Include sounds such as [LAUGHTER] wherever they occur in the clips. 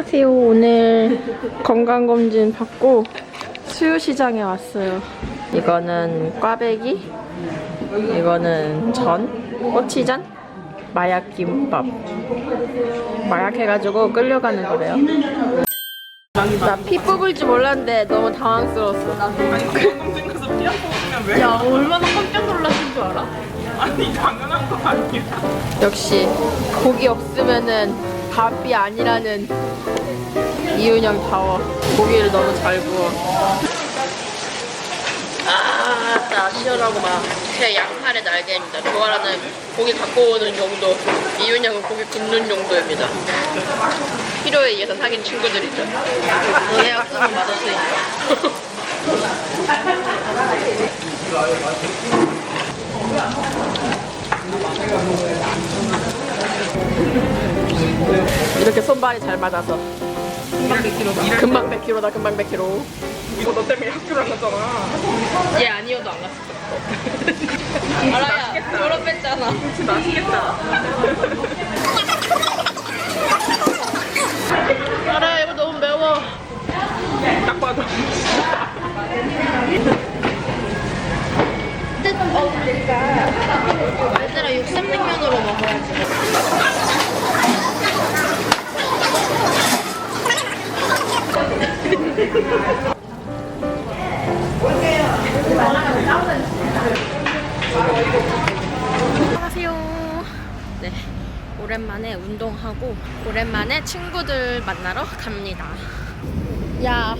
안녕하세요. 오늘 건강검진 받고 수유시장에 왔어요. 이거는 꽈배기, 이거는 전, 꼬치전, 마약김밥. 마약해가지고 끌려가는 거래요. 나 피 뽑을 줄 몰랐는데 너무 당황스러웠어. 건강검진 가서 피한 뽑으면 왜? 야, 얼마나 깜짝 놀랐을 줄 알아? 아니 당연한 거 아니야? 역시 고기 없으면은 밥이 아니라는 이윤영 타워. 고기를 너무 잘 구워. 아나 시원하고 막 그냥 양팔의 날개입니다. 조아라는 고기 갖고 오는 정도 이윤영은 고기 굽는 정도입니다. 필요에 의해서 사귄 친구들이죠. 너네 없으면 맛없으니까 이렇게 손발이 잘 맞아서. 금방 100kg다. 금방 100kg다 금방 100kg 이거 너 때문에 학교를 안 갔잖아. 얘 아니어도 안 갔을 거야. 알아야 졸업했잖아. 그치 맛있겠다. 알아야 이거 네. 오랜만에 운동하고 오랜만에 친구들 만나러 갑니다. 야.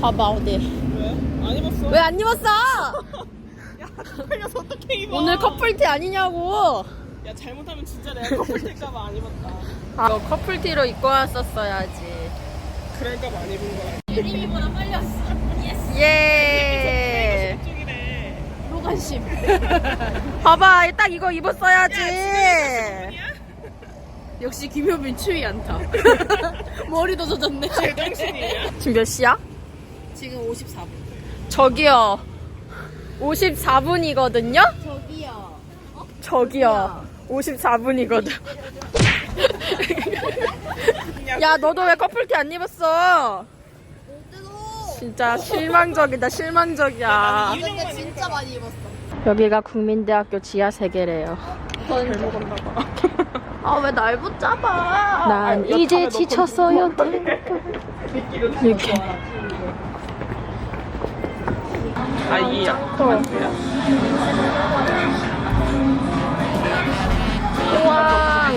봐봐 어디. 왜? 안 입었어? 왜 안 입었어? [LAUGHS] 야 걸려서 어떻게 입어? 오늘 커플티 아니냐고. 야 잘못하면 진짜 내가 커플 될까봐 안 입었다. 아, 너 커플티로 입고 왔었어야지. 그럴까봐 안 입은 거야. 예림이보다 빨렸어 예 쪽이래 무 관심. [LAUGHS] 봐봐 딱 이거 입었어야지. [LAUGHS] 역시 김효빈 추위 않다 [LAUGHS] 머리도 젖었네. 제정신이야 지금 몇 시야? 지금 54분. 저기요. 54분이거든요? 저기요. 저기요. 54분이거든. 야 너도 왜 커플티 안 입었어 진짜 실망적이다 실망적이야. 아, 근데 진짜 많이 입었어. 여기가 국민대학교 지하 세계래요. 잘 먹었나 봐 아, 왜 날 붙잡아? 난 야, 이제 지쳤어요 이렇게. 아. 이게 약간 우와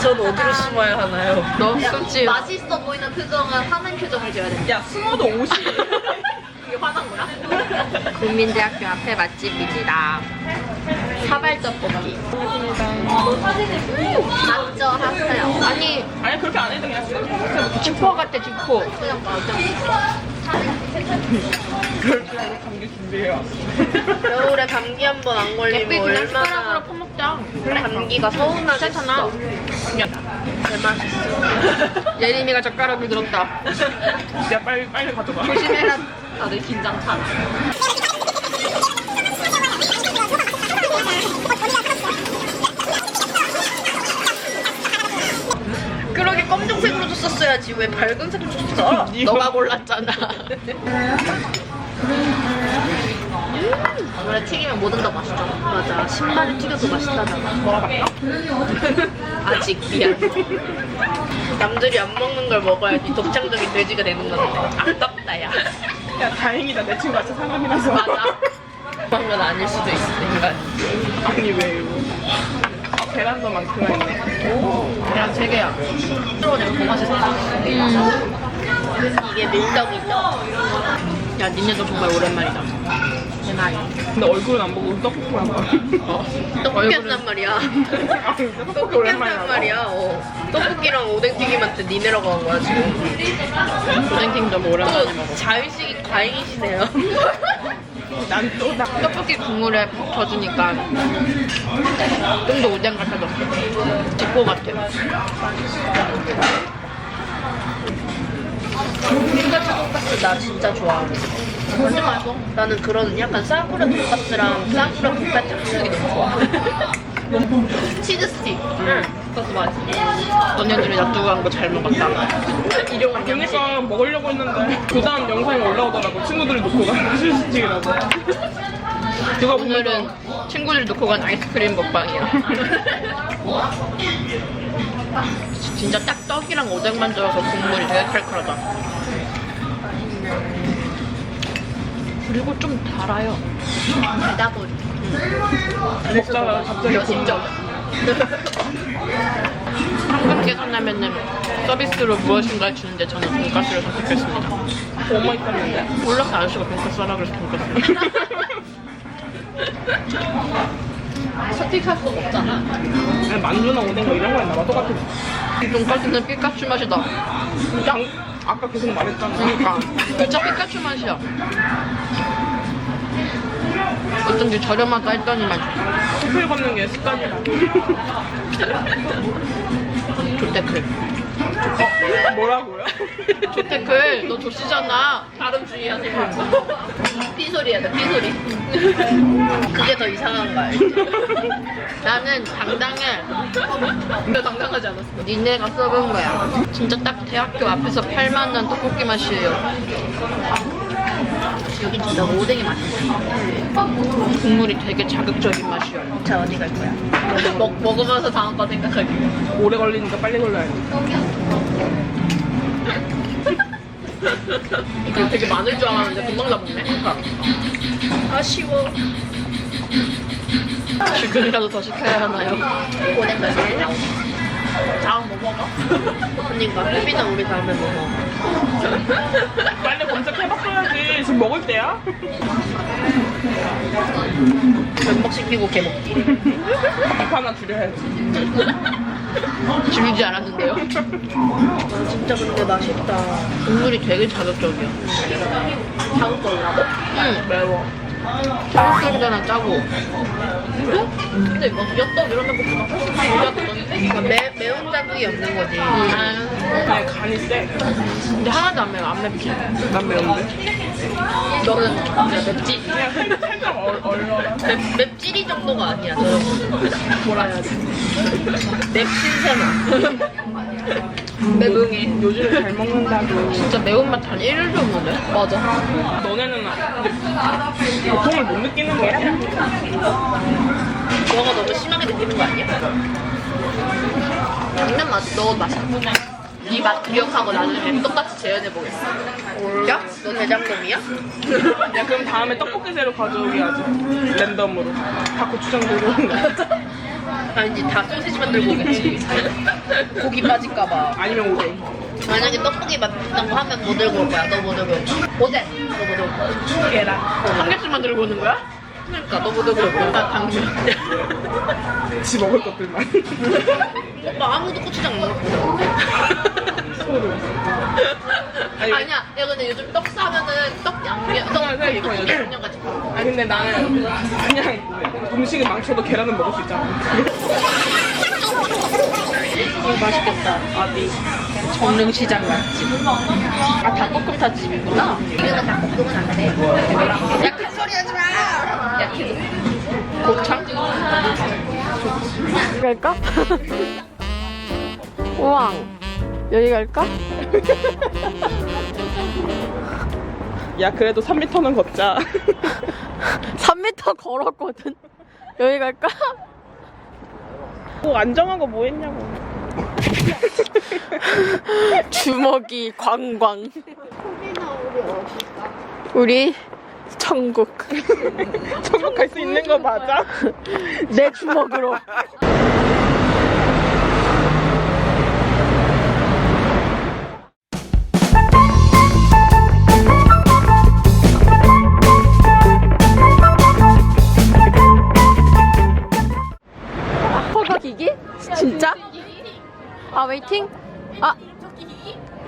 전 어디로 숨어야 하나요? 너 숨지 맛있어 보이는 표정은 하는 표정을 지어야 돼. 야 숨어도 옷이 [LAUGHS] 이게 화난 거야? 국민대학교 앞에 맛집이지다 사발 떡볶이 맞죠, 하세요. 아니 아니 그렇게 안 해도 그냥 지포 같아 지포 그냥 맞아. 하고 감기 준비해 겨울에 감기 한 번 안 걸리면 얼마나 퍼먹자. 감기가 서운하겠어. 괜찮아. 대맛있어. [LAUGHS] 예림이가 젓가락을 들었다. [LAUGHS] 야 빨리 빨리 가져가. 조심해라. 다들 긴장 타 [LAUGHS] 그러게 검정색으로 줬었어야지 왜 밝은색으로 줬어 [LAUGHS] 너가 골랐잖아 원래 튀기면 뭐든 다 맛있잖아. 맞아. 신발을 튀겨도 맛있다잖아. 먹어볼까? 아직 미안. 남들이 안 먹는 걸 먹어야지 독창적인 돼지가 되는 건데. 아깝다, 야. 야 다행이다 내 친구 같이 상관이라서 맞아. 그런 건 아닐 수도 있어, 인간. 아니 왜 이거 아 베란다만큼나 있네 야, 세 개야. 그 맛이 살아. 이게 밀떡이죠? 야, 니네도 정말 오랜만이다. 내 말이. 근데 얼굴은 안 보고 떡볶이만 봐 떡볶이 한단 말이야. 아, 진짜 떡볶이 떡볶이 오랜만에 한단 말이야. 어. 떡볶이랑 오뎅튀김한테 니네라고 한 거야, 지금. 오뎅튀김 너무 오랜만에 먹어. 자유식이 과잉이시네요. [LAUGHS] 난또 나 떡볶이 국물에 푹 젖으니까 좀 더 오뎅 같아졌어 지포 같아 피카츄 돈까스 나 진짜 좋아하는 완전 맛있어. 나는 그런 약간 싸구려 돈까스랑 싸구려 돈까스 합숙이 너무 좋아. [LAUGHS] 치즈 스틱. 응. 돈까스 맛있어. 너네들이 놔두고 간 거 잘 먹었다. [LAUGHS] 양식. 먹으려고 했는데 그 다음 영상이 올라오더라고 친구들이 놓고 간 수시식이라고 그거 오늘은 친구들 놓고 간 아이스크림 먹방이야. [LAUGHS] 진짜 딱 떡이랑 오뎅만 들어서 국물이 되게 칼칼하다. 그리고 좀 달아요. 달다고. 먹다가 갑자기 여심적. [LAUGHS] 현금 계산하면은 서비스로 무엇인가를 주는데 저는 돈가스를 선택했습니다. 엄마 있었는데 몰라서 아저씨가 돈가스 하라 그래서 돈가스. 선택할 수가 없잖아. 아니, 만두나 오뎅 뭐 이런 거 있나 봐 똑같아 돈가스는 피카츄 맛이다. 양, 아까 계속 말했잖아 그러니까 진짜 피카츄 맛이야. 어쩐지 저렴하다 했더니만 스펠 걷는 게 습관이라 [LAUGHS] 조테클. 뭐라고요? [LAUGHS] 조테클 너 조씨잖아. 발음 주의하세요. 피소리야 나 피소리. 그게 더 이상한 거 알지? 나는 당당해. 근데 당당하지 않았어. 니네가 써본 거야. 진짜 딱 대학교 앞에서 팔만한 떡볶이 맛이에요. 여기 진짜 오뎅이 맛있네. 국물이 되게 자극적인 맛이야. 자 어디 갈 거야? [LAUGHS] 먹 먹으면서 다음 거 생각하기. 오래 걸리니까 빨리 걸려야 돼 [LAUGHS] 이거 되게 많을 줄 알았는데 금방 다 먹네. 아쉬워. 지금이라도 더 시켜야 하나요? 오뎅 맛있네. 다음 뭐 먹어? [LAUGHS] 언니가 혜빈아 우리 다음에 뭐 먹어? 빨리 검색해봤어 야지 지금 먹을 때야? 면목 시키고 개 먹기. 밥 하나 줄여야지 [LAUGHS] 줄이지 않았는데요? 진짜 근데 맛있다. 국물이 되게 자극적이야. 자극적이라고? 응. 매워 자극적이잖아 짜고. 그래? 근데 막 엽떡 이런 것보다 훨씬 더 자극적인데? 매, 매운 자극이 없는 거지. 아. 간이 세. 근데 하나도 안 매워, 안 맵지? 난 매운데. 너는 맵지? 그냥 살짝, 살짝 얼, 얼얼한. 맵, 맵찔이 정도가 아니야, 저 뭐라 해야지? 맵신세나. 매응해. 요즘 잘 먹는다고. 진짜 매운맛 한 1일 정도네? 맞아. 너네는 아- 근데 고통을 못 느끼는 거야? 너가 너무 심하게 느끼는 거 아니야? 당면 맛, 너 맛있구나. 네맛 기억하고 나중에 똑같이 재현해보겠어. 야? 너 대장놈이야? 야 그럼 다음에 떡볶이 새로 가져오게 하지. 랜덤으로. [LAUGHS] 다 고추장 들고 온 거. 아니지, 다 소시지만 들고 오겠지. 고기 빠질까봐. 아니면 오뎅. 만약에 떡볶이 맛있다고 하면 뭐 들고 올 거야? 너 뭐 들고 올 거야? 오뎅! 너뭐 들고 올 거야? 계란. 한 개씩만 들고 오는 거야? 그러니까 너뭐 들고 올 거야? 나 당면. 지 먹을 것들만. 오빠 아무도 고추장 안. 소름. 아니, 아니야, 야 근데 요즘 떡 사면은 떡 양념, 떡 이거 이거 양념 같이 팔아. 아니 근데 나는 그냥 음식을 망쳐도 계란은 먹을 수 있잖아. [LAUGHS] 이거 맛있겠다. 어디? 정릉시장 맛집. 아 닭볶음 탕 집이구나. 이거는 닭볶음은 안 돼. 약한 소리 하지 마. 약해. 곱창? 갈까? [LAUGHS] 우왕 여기 갈까? 야 그래도 3m는 걷자. [LAUGHS] 3m 걸었거든 여기 갈까? 꼭 안정하고 뭐 했냐고. [LAUGHS] 주먹이 광광. 우리 천국. [LAUGHS] 천국 갈 수 있는 거 맞아? 내 주먹으로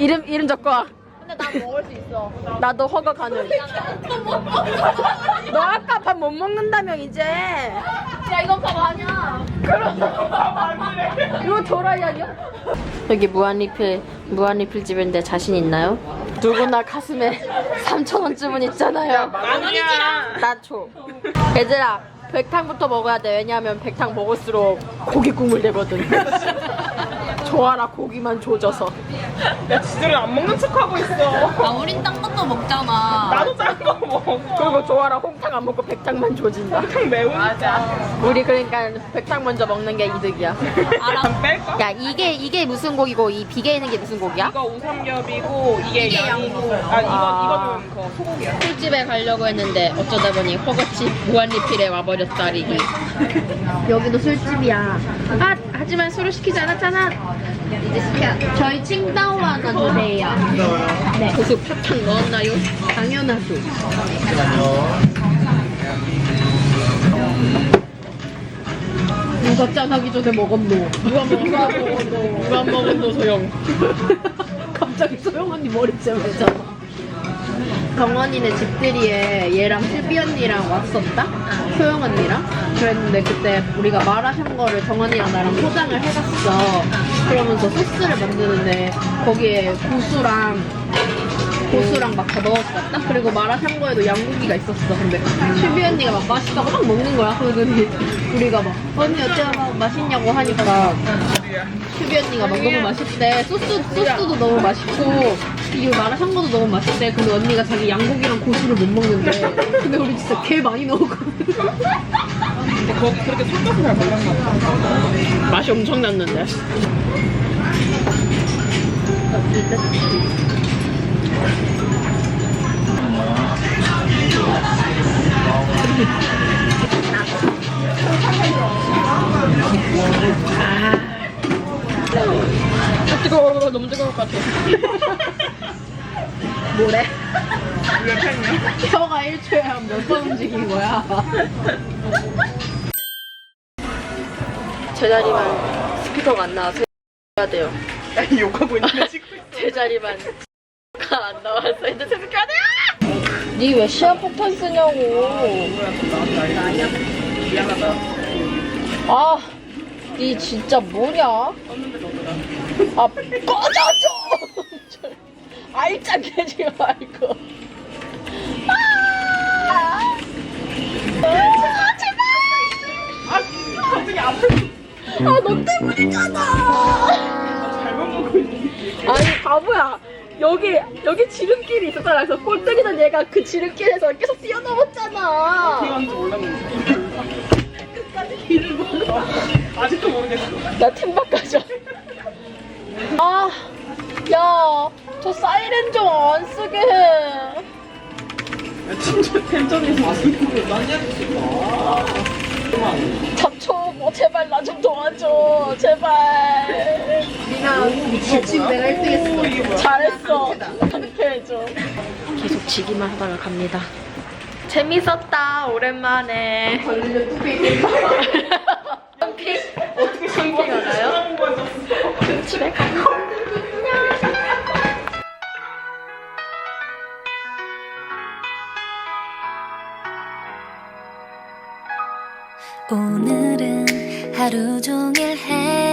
이름 이름 적고 와. 근데 난 먹을 수 있어. 나도 허가 가능. [LAUGHS] 너 아까 밥 못 먹는다며 이제. 야 이건 밥 아니야. 이거 도라이 아니야? 여기 무한리필 무한리필 집인데 자신 있나요? 누구나 가슴에 [LAUGHS] 3천 원쯤은 있잖아요. 아니야. 나 줘. 얘들아 백탕부터 먹어야 돼. 왜냐하면 백탕 먹을수록 고기 국물 되거든. [LAUGHS] 좋아라 고기만 조져서. 야 지들은 안 먹는 척하고 있어. 아 우린 딴 것도 먹잖아. 나도 짠거 먹어. 좋아라 홍탕 안 먹고 백탕만 조진다. 참 매우니까. 우리 그러니까 백탕 먼저 먹는 게 이득이야. [LAUGHS] 안 뺄까? 야 이게 이게 무슨 고기고 이 비계 있는 게 무슨 고기야? 이거 우삼겹이고 이게, 이게 양이고. 양고. 아 아. 이거는 그 소고기야. 술집에 가려고 했는데 어쩌다 보니 허거집 무한리필에 와버렸다리기. 여기도 술집이야. 아 하지만 술을 시키지 않았잖아. 이제 시켜. 저희. 네. 고수 팍팍 넣었나요? 당연하죠. 누가 짠하기 전에 먹었노? 누가 먹었노? 누가 먹었노 소영? [LAUGHS] 갑자기 소영 언니 머리채 왜잖아. 정원이네 집들이에 얘랑 슬비 언니랑 왔었다? 소영 언니랑? 그랬는데 그때 우리가 마라샹궈를 정원이랑 나랑 포장을 해갔어. 그러면서 소스를 만드는데 거기에 고수랑 고수랑 막 다 넣었었다? 그리고 마라샹궈에도 양고기가 있었어. 근데 슬비 언니가 막 맛있다고 막 먹는 거야. 그러더니 우리가 막 언니 어때요? 막 맛있냐고 하니까 슈비 언니가 막 너무 맛있대. 소스, 소스도 너무 맛있고, 이게 마라샹궈도 너무 맛있대. 근데 언니가 자기 양고기랑 고수를 못 먹는데. 근데 우리 진짜 개 많이 넣었거든. 근데 거기 그렇게 섞어서 잘 몰랐나 봐. 맛이 엄청 났는데. 아, 뜨거워. 너무 뜨거울 것 같아. 뭐래? 왜 팬이야? 혀가 1초에 한 몇 번 움직인 거야. 제자리만 스피커가 안 나와서 해야 돼요. 아니 찍고 있어. [LAUGHS] 제자리만 가 안 나와서 핸드폰 해야 돼요! 니왜 시한 폭탄 쓰냐고. 미안하다. 아, 니 진짜 뭐냐? 아, 꺼져줘! [LAUGHS] 알짱 해지 말고. 아! 아, 제발! 아 갑자기 앞을 아, 너 때문이잖아! 잘못 먹고 있는데. 아니, 바보야. 여기, 여기 지름길이 있었잖아. 그래서 꼴등이던 얘가 그 지름길에서 계속 뛰어넘었잖아. 몰랐는데. 끝까지 길을. 아직도 모르겠어. 나 가져. 아, 야, 저 사이렌 좀 안 쓰게 해. 야, 진짜 텐션에서 잡초, 뭐 제발 나 좀 도와줘, 제발. 니나 지금 내가 1등 했어. 잘했어. 한패해줘. 계속 지기만 하다가 갑니다. 재밌었다, 오랜만에. [LAUGHS] 피 어떻게 핑핑 하나요? 집에 가. 하루 종일